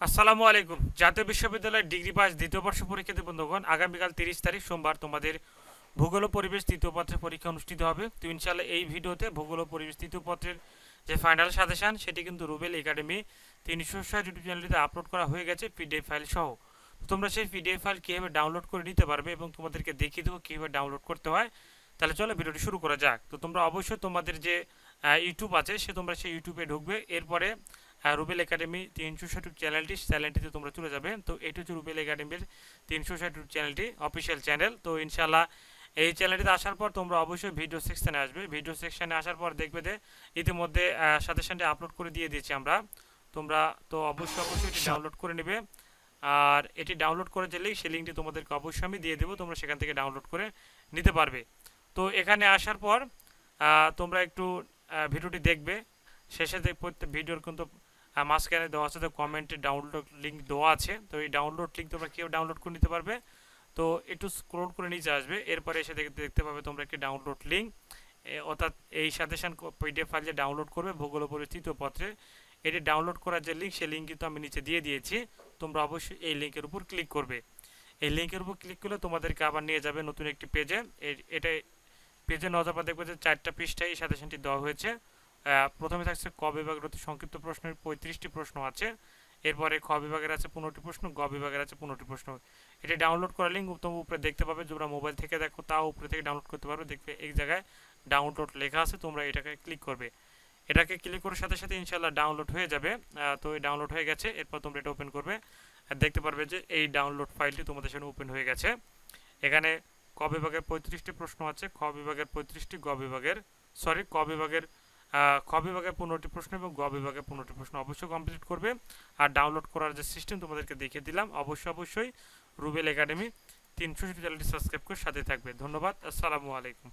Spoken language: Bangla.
আসসালামু আলাইকুম। জাতীয় বিশ্ববিদ্যালয়ের ডিগ্রি পাস দ্বিতীয় বর্ষ পরীক্ষার্থী বন্ধুগণ, আগামীকাল তিরিশ তারিখ সোমবার তোমাদের ভূগোল পরিবেশ তৃতীয় পত্রের পরীক্ষা অনুষ্ঠিত হবে। তো ইনশাল্লাহ এই ভিডিওতে ভূগোল পরিবেশ তৃতীয় পত্রের যে ফাইনাল সাজেশন, সেটি কিন্তু রুবেল একাডেমি তিনশো ষাট ইউটিউব চ্যানেলটিতে আপলোড করা হয়ে গেছে পিডিএফ ফাইল সহ। তোমরা সেই পিডিএফ ফাইল কীভাবে ডাউনলোড করে নিতে পারবে এবং তোমাদেরকে দেখিয়ে দেবো কীভাবে ডাউনলোড করতে হয়। তাহলে চলো ভিডিওটি শুরু করা যাক। তো তোমরা অবশ্যই তোমাদের যে ইউটিউব আছে, সে তোমরা সেই ইউটিউবে ঢুকবে। এরপরে রুবেল একাডেমি তিনশো ষাট চ্যানেলটি চ্যানেলটিতে তোমরা চলে যাবে। তো এটি হচ্ছে রুবেল একাডেমির তিনশো ষাট চ্যানেলটি অফিসিয়াল চ্যানেল তো ইনশাল্লাহ এই চ্যানেলটিতে আসার পর তোমরা অবশ্যই ভিডিও সেকশানে আসবে। ভিডিও সেকশানে আসার পর দেখবে যে ইতিমধ্যে সাজেশনটি আপলোড করে দিয়ে দিয়েছি আমরা। তোমরা তো অবশ্যই অবশ্যই এটি ডাউনলোড করে নেবে। আর এটি ডাউনলোড করে লিঙ্ক সেই লিঙ্কটি তোমাদেরকে অবশ্যই আমি দিয়ে দেবো। তোমরা সেখান থেকে ডাউনলোড করে নিতে পারবে। তো এখানে আসার পর তোমরা একটু ভিডিওটি দেখবে। শেষে ভিডিওর কিন্তু মাঝখানে দেওয়া আছে, তো কমেন্টে ডাউনলোড লিঙ্ক দেওয়া আছে। তো এই ডাউনলোড লিঙ্ক তোমরা কেউ ডাউনলোড করে নিতে পারবে? তো একটু স্ক্রোল করে নিচে আসবে, এরপরে এসে দেখতে দেখতে পাবে তোমরা একটি ডাউনলোড লিঙ্ক অর্থাৎ এই suggestion P D F file যে ডাউনলোড করবে ভূগোল পরিস্থিতি পত্রে, এটি ডাউনলোড করার যে লিঙ্ক সেই লিঙ্ক কিন্তু আমি নিচে দিয়ে দিয়েছি। তোমরা অবশ্যই এই লিঙ্কের উপর ক্লিক করবে। এই লিঙ্কের উপর ক্লিক করলে তোমাদেরকে আবার নিয়ে যাবে নতুন একটি পেজে এটা পেজে নজর দেখবে যে চারটা পৃষ্ঠায় এই সাজেশনটি দেওয়া হয়েছে। প্রথমে থাকছে ক বিভাগের অতি সংক্ষিপ্ত প্রশ্নের পঁয়ত্রিশটি প্রশ্ন আছে। এরপরে খ বিভাগের আছে পনেরোটি প্রশ্ন, গ বিভাগের আছে পনেরোটি প্রশ্ন। এটি ডাউনলোড করার লিঙ্ক তোমরা উপরে দেখতে পাবে। তোমরা মোবাইল থেকে দেখো, তাও উপরে থেকে ডাউনলোড করতে পারবে। দেখবে এই জায়গায় ডাউনলোড লেখা আছে, তোমরা এটাকে ক্লিক করবে। এটাকে ক্লিক করার সাথে সাথে ইনশাল্লাহ ডাউনলোড হয়ে যাবে। তো ডাউনলোড হয়ে গেছে। এরপর তোমরা এটা ওপেন করবে। আর দেখতে পারবে যে এই ডাউনলোড ফাইলটি তোমাদের সামনে ওপেন হয়ে গেছে। এখানে ক বিভাগের পঁয়ত্রিশটি প্রশ্ন আছে। খ বিভাগের পঁয়ত্রিশটি, গ বিভাগের সরি ক বিভাগের খ বিভাগে পনেরোটি প্রশ্ন এবং গ বিভাগে পনেরোটি প্রশ্ন অবশ্যই কমপ্লিট করবে। আর ডাউনলোড করার যে সিস্টেম তোমাদেরকে দেখিয়ে দিলাম, অবশ্যই অবশ্যই রুবেল একাডেমি তিনশো চ্যানেলটি সাবস্ক্রাইব করে সাথে থাকবে। ধন্যবাদ, আসসালামু আলাইকুম।